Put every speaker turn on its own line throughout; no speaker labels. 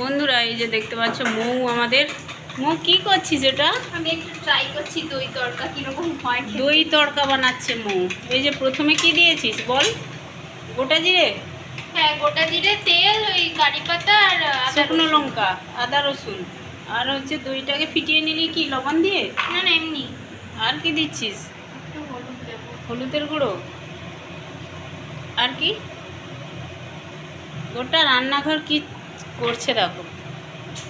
বন্ধুরা এই যে দেখতে পাচ্ছ মৌ আমাদের। মৌ কি করছিস এটা?
আমি একটু ট্রাই করছি দই তড়কা কীরকম হয়
দই তড়কা বানাচ্ছে মৌ। এই যে প্রথমে কি দিয়েছিস বল? গোটা জিরে?
হ্যাঁ গোটা জিরে তেল ওই কারি পাতা আর আদা
শুকনো লঙ্কা আদা রসুন। আর হচ্ছে দইটাকে ফিটিয়ে নিলি কি লবণ দিয়ে?
না না এমনি।
আর কি দিচ্ছিস?
হলুদ
হলুদের গুঁড়ো। আর কি? গোটা রান্নাঘর কি করছে দেখো।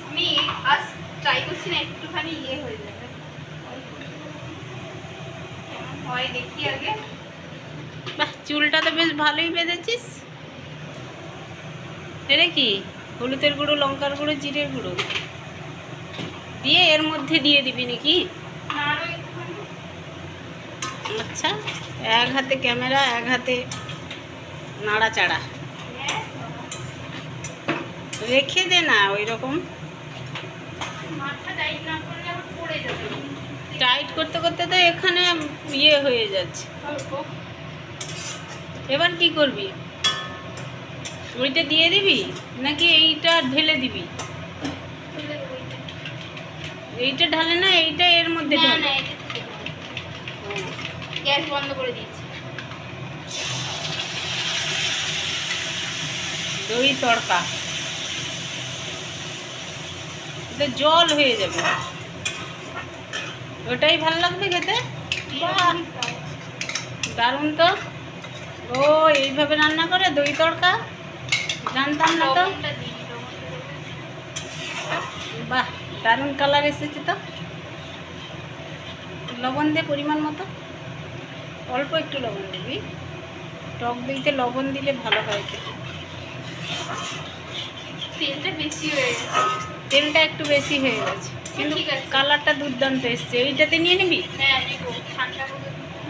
আমি আজ ট্রাই করছি না একটুখানি ইয়ে হয়ে যাবে। হয় দেখি আগে।
বাহ চুলটা তো বেশ ভালোই বেঁধেছিস। এটা কি? হলুদের গুঁড়ো লঙ্কার গুঁড়ো জিরের গুঁড়ো? দিয়ে এর মধ্যে দিয়ে দিবি নাকি? আচ্ছা এক হাতে ক্যামেরা এক হাতে নাড়াচাড়া। রেখে দে না ওই রকম
টাইট
করতে করতে তো এখানে ইয়ে হয়ে যাচ্ছে। এবার কি করবি? ওইটা দিয়ে দিবি নাকি এইটা ঢেলে দিবি। এইটা। ঢালে না এইটা এর মধ্যে ঢালে।
গ্যাস বন্ধ করে দিয়েছি।
দই তড়কা। জল হয়ে যাবে। ওটাই ভালো লাগবে খেতে? দারুণ তো। ও এইভাবে রান্না করে? দই তড়কা? জানতাম না তো। বাহ দারুণ কালার এসেছে তো। লবণ দে পরিমাণ মতো। অল্প একটু লবণ দিবি। টক দইতে লবণ দিলে ভালো হয় খেতে।
তেলটা বেশি হয়ে গেছে।
তেলটা একটু বেশি হয়ে গেছে। কিন্তু কালারটা দুর্দান্ত এসছে। ওইটাতে নিয়ে নিবি?
হ্যাঁ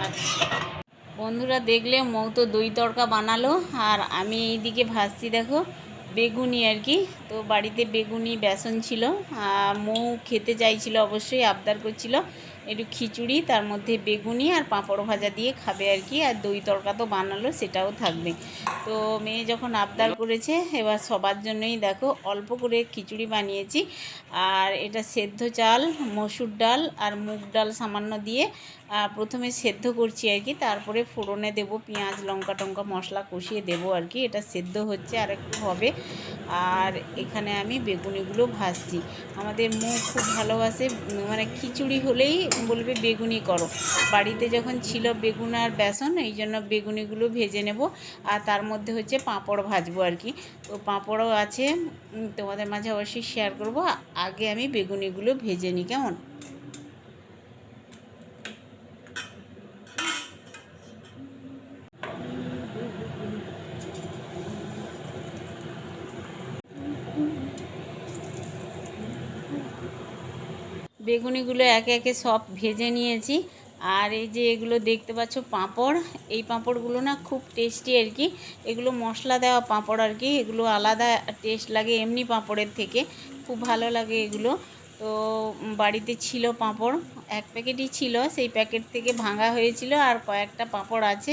আচ্ছা। বন্ধুরা দেখলে মৌ তো দই তড়কা বানালো। আর আমি এইদিকে ভাজছি দেখো বেগুনি আর কি। তো বাড়িতে বেগুনি বেসন ছিল। আর মৌ খেতে চাইছিল অবশ্যই আবদার করছিল। একটু খিচুড়ি তার মধ্যে বেগুনি আর পাঁপড় ভাজা দিয়ে খাবে আর কি আর দই তড়কা তো বানালো সেটাও থাকবে। তো মেয়ে যখন আবদার করেছে এবার সবার জন্যই দেখো অল্প করে খিচুড়ি বানিয়েছি আর এটা সেদ্ধ চাল মসুর ডাল আর মুগ ডাল সামান্য দিয়ে প্রথমে সেদ্ধ করছি আর কি তারপরে ফোড়নে দেব পেঁয়াজ লঙ্কা টঙ্কা মশলা কষিয়ে দেব আর কি এটা সেদ্ধ হচ্ছে আর একটু হবে। আর এখানে আমি বেগুনিগুলো ভাজছি। আমাদের মুখ খুব ভালোবাসে মানে খিচুড়ি হলেই বলবে বেগুনি করো। বাড়িতে যখন ছিল বেগুন আর বেসন, এই জন্য বেগুনিগুলো ভেজে নেব। আর তার মধ্যে হচ্ছে পাঁপড় ভাজবো আর কি। তো পাঁপড়ও আছে তোমাদের মাঝে অবশ্যই শেয়ার করব। আগে আমি বেগুনিগুলো ভেজে নিই, কেমন? বেগুনিগুলো একে একে সব ভেজে নিয়েছি। আর এই যে এগুলো দেখতে পাচ্ছ পাঁপড়, এই পাঁপড়গুলো না খুব টেস্টি আর কি। এগুলো মশলা দেওয়া পাঁপড় আর কি, এগুলো আলাদা টেস্ট লাগে এমনি পাঁপড়ের থেকে। খুব ভালো লাগে এগুলো। তো বাড়িতে ছিল পাঁপড়। এক প্যাকেটই ছিল সেই প্যাকেট থেকে ভাঙা হয়েছিল আর কয়েকটা পাঁপড় আছে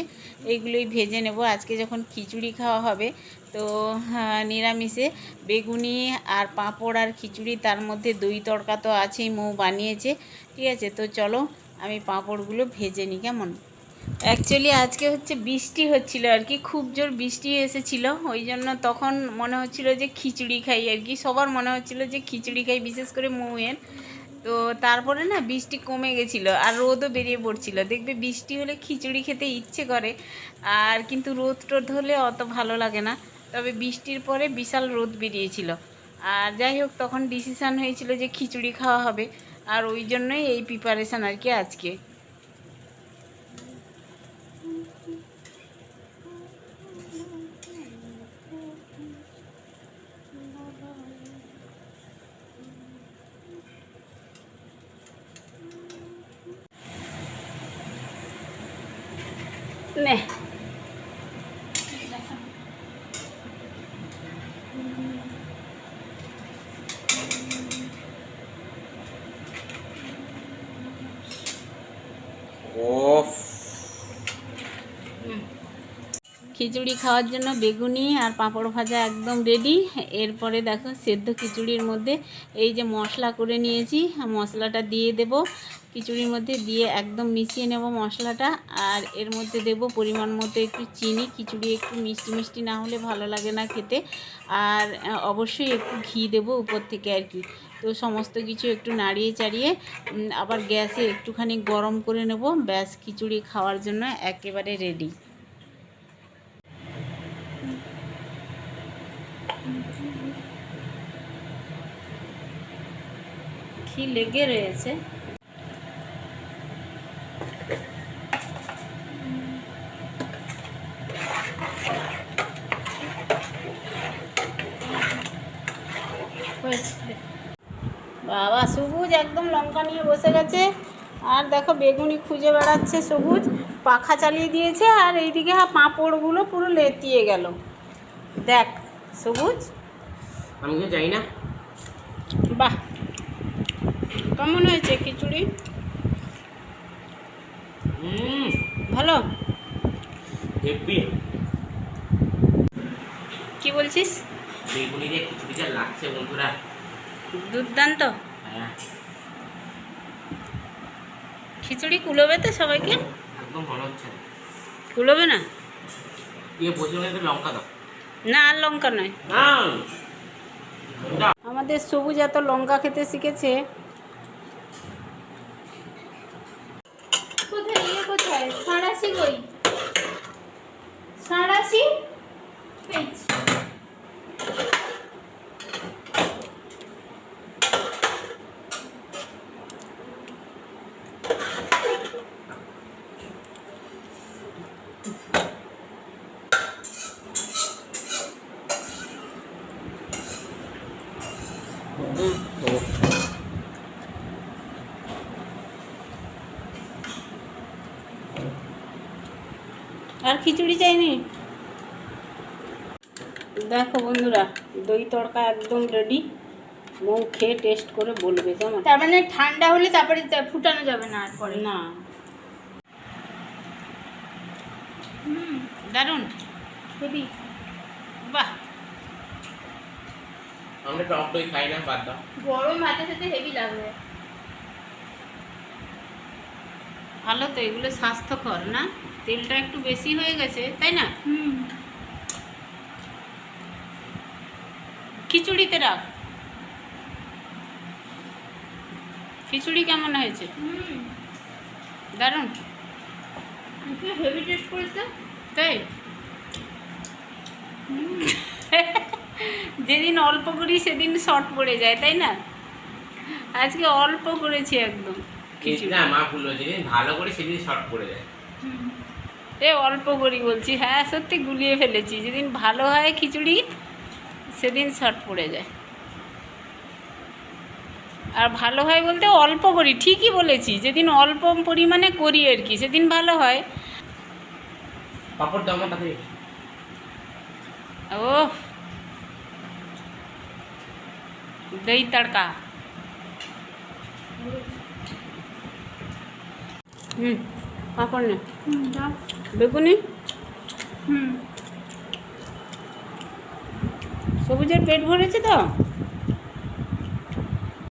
এইগুলোই ভেজে নেব। আজকে যখন খিচুড়ি খাওয়া হবে তো হ্যাঁ, নিরামিষে বেগুনি আর পাঁপড় আর খিচুড়ি তার মধ্যে দই তড়কা তো আছেই মৌ বানিয়েছে। ঠিক আছে তো চলো আমি পাঁপড়গুলো ভেজে নিই কেমন? অ্যাকচুয়ালি আজকে হচ্ছে বৃষ্টি হচ্ছিল আর কি। খুব জোর বৃষ্টি এসেছিল। ওই জন্য তখন মনে হচ্ছিল যে খিচুড়ি খাই আর কি। সবার মনে হচ্ছিল যে খিচুড়ি খাই, বিশেষ করে মৌয়ের। তো তারপরে না বৃষ্টি কমে গেছিল আর রোদও বেরিয়ে পড়ছিল। দেখবে বৃষ্টি হলে খিচুড়ি খেতে ইচ্ছে করে, আর কিন্তু রোদ টোদ হলে অত ভালো লাগে না। তবে বৃষ্টির পরে বিশাল রোদ বেরিয়েছিল। আর যাই হোক, তখন ডিসিশান হয়েছিল যে খিচুড়ি খাওয়া হবে। আর ওই জন্যই এই প্রিপারেশান আর কি আজকে। নে খিচুড়ি খাওয়ার জন্য বেগুনি আর পাঁপড় ভাজা একদম রেডি এরপরে দেখো সেদ্ধ খিচুড়ির মধ্যে এই যে মশলা করে নিয়েছি, মশলাটা দিয়ে দেব। খিচুড়ির মধ্যে দিয়ে একদম মিশিয়ে নেব মশলাটা আর এর মধ্যে দেব পরিমাণ মতো একটু চিনি। খিচুড়ি একটু মিষ্টি মিষ্টি না হলে ভালো লাগে না খেতে। আর অবশ্যই একটু ঘি দেব উপর থেকে আর কি। তো সমস্ত কিছু একটু নাড়িয়ে চাড়িয়ে আবার গ্যাসে একটুখানি গরম করে নেব। ব্যাস খিচুড়ি খাওয়ার জন্য একেবারে রেডি কি লেগে রয়েছে। বাবা সবুজ একদম লঙ্কা নিয়ে বসে গেছে। আর দেখো বেগুনি খুঁজে বেড়াচ্ছে সবুজ। পাখা চালিয়ে দিয়েছে আর এইদিকে পাঁপড়গুলো পুরো লেতিয়ে গেল। দেখ সবুজ।
আমি জানি না।
বাহ! কেমন হয়েছে খিচুড়ি?
হুম।
ভালো? কি বলছিস?
বেগুনি দিয়ে খিচুড়িটা লাগছে বন্ধুরা।
দুর্দান্ত।
হ্যাঁ।
খিচুড়ি কুলোবে তো সবাইকে?
একদম হচ্ছে।
কুলোবে না?
বসে লঙ্কা দাও।
না আর লঙ্কা নয়। আমাদের সবুজ এত লঙ্কা খেতে শিখেছে।
ইয়ে সাঁড়াশি কই? সাঁড়াশি?
আর খিচুড়ি চাইনি? দেখো বন্ধুরা দই তড়কা একদম রেডি মৌ খেয়ে টেস্ট করে বলবে কেমন?
তার মানে ঠান্ডা হলে তারপরে ফুটানো যাবে না আর পরে?
না।
হুম
দারুণ।
হেবি
বাহ।
আমরা টক দই খাই না বাদ দাও।
গরম ভাতের সাথে হেভি লাগবে।
ভালো তো এগুলো স্বাস্থ্যকর না? তেলটা একটু বেশি হয়ে গেছে তাই না?
হুম।
খিচুড়িতে রাখ। খিচুড়ি কেমন হয়েছে? দারুণ।
হেভি টেস্ট করেছে।
তাই? যেদিন অল্প করি সেদিন শর্ট পড়ে যায় তাই না? আজকে অল্প করেছি একদম।
না মা ভুল হয়েছে। যেদিন ভালো করে সেদিন শর্ট পড়ে যায়
এ অল্প করি বলছি। হ্যাঁ সত্যি গুলিয়ে ফেলেছি। যেদিন ভালো হয় খিচুড়ি সেদিন শর্ট পড়ে যায়। আর ভালো হয় বলতে অল্প করি। ঠিকই বলেছি যেদিন অল্প পরিমাণে করি আর কি সেদিন ভালো হয়।
পাপড় দাও
ও দই তড়কা। হুম পাপড় নে। বেগুনি?
হুম।
সবুজের পেট ভরেছে তো?